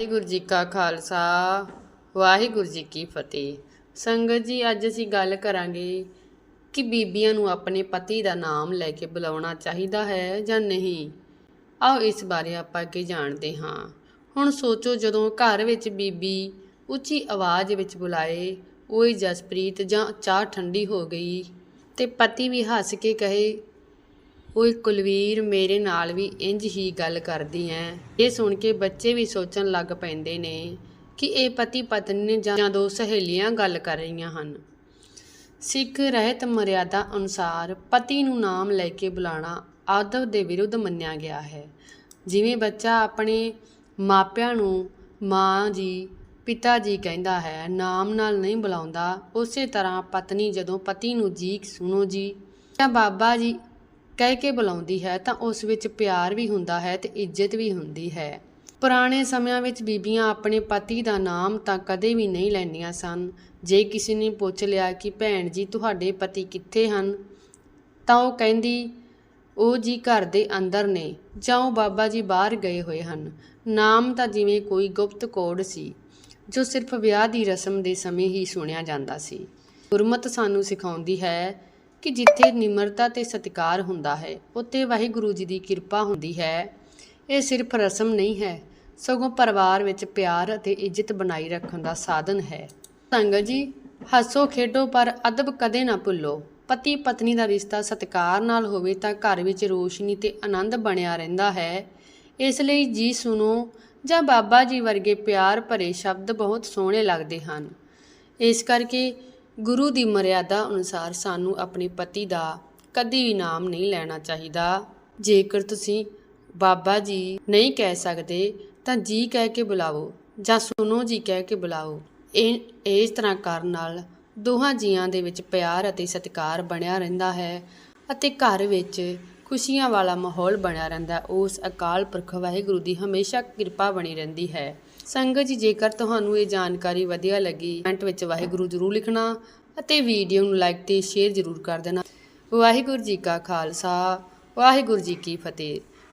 ਵਾਹਿਗੁਰੂ ਜੀ ਕਾ ਖਾਲਸਾ, ਵਾਹਿਗੁਰੂ ਜੀ ਕੀ ਫਤਿਹ। ਸੰਗਤ ਜੀ, ਅੱਜ ਅਸੀਂ ਗੱਲ ਕਰਾਂਗੇ ਕਿ ਬੀਬੀਆਂ ਨੂੰ ਆਪਣੇ ਪਤੀ ਦਾ ਨਾਮ ਲੈ ਕੇ ਬੁਲਾਉਣਾ ਚਾਹੀਦਾ ਹੈ ਜਾਂ ਨਹੀਂ। ਆਓ ਇਸ ਬਾਰੇ ਆਪਾਂ ਅੱਗੇ ਜਾਣਦੇ ਹਾਂ। ਹੁਣ ਸੋਚੋ, ਜਦੋਂ ਘਰ ਵਿੱਚ ਬੀਬੀ ਉੱਚੀ ਆਵਾਜ਼ ਵਿੱਚ ਬੁਲਾਏ ਓਏ ਜਸਪ੍ਰੀਤ ਜਾਂ ਚਾਹ ਠੰਡੀ ਹੋ ਗਈ ਤੇ ਪਤੀ ਵੀ ਹੱਸ ਕੇ ਕਹੇ ਓਏ ਕੁਲਵੀਰ, ਮੇਰੇ ਨਾਲ ਵੀ ਇੰਜ ਹੀ ਗੱਲ ਕਰਦੀ ਐ। ਇਹ ਸੁਣ ਕੇ ਬੱਚੇ ਵੀ ਸੋਚਣ ਲੱਗ ਪੈਂਦੇ ਨੇ ਕਿ ਇਹ ਪਤੀ ਪਤਨੀ ਨੇ ਜਾਂ ਦੋ ਸਹੇਲੀਆਂ ਗੱਲ ਕਰ ਰਹੀਆਂ ਹਨ। ਸਿੱਖ ਰਹਿਤ ਮਰਿਆਦਾ ਅਨੁਸਾਰ ਪਤੀ ਨੂੰ ਨਾਮ ਲੈ ਕੇ ਬੁਲਾਣਾ ਆਦਵ ਦੇ ਵਿਰੁੱਧ ਮੰਨਿਆ ਗਿਆ ਹੈ। ਜਿਵੇਂ ਬੱਚਾ ਆਪਣੇ ਮਾਪਿਆਂ ਨੂੰ ਮਾਂ ਜੀ, ਪਿਤਾ ਜੀ ਕਹਿੰਦਾ ਹੈ, ਨਾਮ ਨਾਲ ਨਹੀਂ ਬੁਲਾਉਂਦਾ, ਉਸੇ ਤਰ੍ਹਾਂ ਪਤਨੀ ਜਦੋਂ ਪਤੀ ਨੂੰ ਜੀ ਸੁਣੋ ਜੀ, ਜਾਂ ਬਾਬਾ ਜੀ ਕਹਿ ਕੇ ਬੁਲਾਉਂਦੀ ਹੈ ਤਾਂ ਉਸ ਵਿੱਚ ਪਿਆਰ ਵੀ ਹੁੰਦਾ ਹੈ ਤੇ ਇੱਜ਼ਤ ਵੀ ਹੁੰਦੀ ਹੈ। ਪੁਰਾਣੇ ਸਮਿਆਂ ਵਿੱਚ ਬੀਬੀਆਂ ਆਪਣੇ ਪਤੀ ਦਾ ਨਾਮ ਤਾਂ ਕਦੇ ਵੀ ਨਹੀਂ ਲੈਂਦੀਆਂ ਸਨ। ਜੇ ਕਿਸੇ ਨੇ ਪੁੱਛ ਲਿਆ ਕਿ, ਭੈਣ ਜੀ, ਤੁਹਾਡੇ ਪਤੀ ਕਿੱਥੇ ਹਨ? ਤਾਂ ਉਹ ਕਹਿੰਦੀ, ਉਹ ਜੀ ਘਰ ਦੇ ਅੰਦਰ ਨੇ, ਜਾਂ ਉਹ ਬਾਬਾ ਜੀ ਬਾਹਰ ਗਏ ਹੋਏ ਹਨ। ਨਾਮ ਤਾਂ ਜਿਵੇਂ ਕੋਈ ਗੁਪਤ ਕੋਡ ਸੀ, ਜੋ ਸਿਰਫ ਵਿਆਹ ਦੀ ਰਸਮ ਦੇ ਸਮੇਂ ਹੀ ਸੁਣਿਆ ਜਾਂਦਾ ਸੀ। ਗੁਰਮਤ ਸਾਨੂੰ ਸਿਖਾਉਂਦੀ ਹੈ ਕਿ ਜਿੱਥੇ ਨਿਮਰਤਾ ਤੇ ਸਤਿਕਾਰ ਹੁੰਦਾ ਹੈ, ਉੱਥੇ ਵਾਹਿਗੁਰੂ ਜੀ ਦੀ ਕਿਰਪਾ ਹੁੰਦੀ ਹੈ। ਇਹ ਸਿਰਫ ਰਸਮ ਨਹੀਂ ਹੈ, ਸਗੋਂ ਪਰਿਵਾਰ ਵਿੱਚ ਪਿਆਰ ਅਤੇ ਇੱਜ਼ਤ ਬਣਾਈ ਰੱਖਣ ਦਾ ਸਾਧਨ ਹੈ। ਸੰਗਤ ਜੀ, ਹੱਸੋ ਖੇਡੋ, ਪਰ ਅਦਬ ਕਦੇ ਨਾ ਭੁੱਲੋ। ਪਤੀ ਪਤਨੀ ਦਾ ਰਿਸ਼ਤਾ ਸਤਿਕਾਰ ਨਾਲ ਹੋਵੇ ਤਾਂ ਘਰ ਵਿੱਚ ਰੋਸ਼ਨੀ ਤੇ ਆਨੰਦ ਬਣਿਆ ਰਹਿੰਦਾ ਹੈ। ਇਸ ਲਈ ਜੀ ਸੁਣੋ, ਜਾਂ ਬਾਬਾ ਜੀ ਵਰਗੇ ਪਿਆਰ ਭਰੇ ਸ਼ਬਦ ਬਹੁਤ ਸੋਹਣੇ ਲੱਗਦੇ ਹਨ। ਇਸ ਕਰਕੇ ਗੁਰੂ ਦੀ ਮਰਿਆਦਾ ਅਨੁਸਾਰ ਸਾਨੂੰ ਆਪਣੇ ਪਤੀ ਦਾ ਕਦੀ ਵੀ ਨਾਮ ਨਹੀਂ ਲੈਣਾ ਚਾਹੀਦਾ। ਜੇਕਰ ਤੁਸੀਂ ਬਾਬਾ ਜੀ ਨਹੀਂ ਕਹਿ ਸਕਦੇ, ਤਾਂ ਜੀ ਕਹਿ ਕੇ ਬੁਲਾਓ ਜਾਂ ਸੁਣੋ ਜੀ ਕਹਿ ਕੇ ਬੁਲਾਓ। ਇਹ, ਇਸ ਤਰ੍ਹਾਂ ਕਰਨ ਨਾਲ ਦੋਹਾਂ ਜੀਆਂ ਦੇ ਵਿੱਚ ਪਿਆਰ ਅਤੇ ਸਤਿਕਾਰ ਬਣਿਆ ਰਹਿੰਦਾ ਹੈ ਅਤੇ ਘਰ ਵਿੱਚ ਖੁਸ਼ੀਆਂ ਵਾਲਾ ਮਾਹੌਲ ਬਣਿਆ ਰਹਿੰਦਾ ਉਸ ਅਕਾਲ ਪੁਰਖ ਵਾਹਿਗੁਰੂ ਦੀ ਹਮੇਸ਼ਾ ਕਿਰਪਾ ਬਣੀ ਰਹਿੰਦੀ ਹੈ। ਸੰਗਤ ਜੀ, ਜੇਕਰ ਤੁਹਾਨੂੰ ਇਹ ਜਾਣਕਾਰੀ ਵਧੀਆ ਲੱਗੀ ਕਮੈਂਟ ਵਿੱਚ ਵਾਹਿਗੁਰੂ ਜ਼ਰੂਰ ਲਿਖਣਾ ਅਤੇ ਵੀਡੀਓ ਨੂੰ ਲਾਈਕ ਤੇ ਸ਼ੇਅਰ ਜ਼ਰੂਰ ਕਰ ਦੇਣਾ। ਵਾਹਿਗੁਰੂ ਜੀ ਕਾ ਖਾਲਸਾ, ਵਾਹਿਗੁਰੂ ਜੀ ਕੀ ਫਤਿਹ।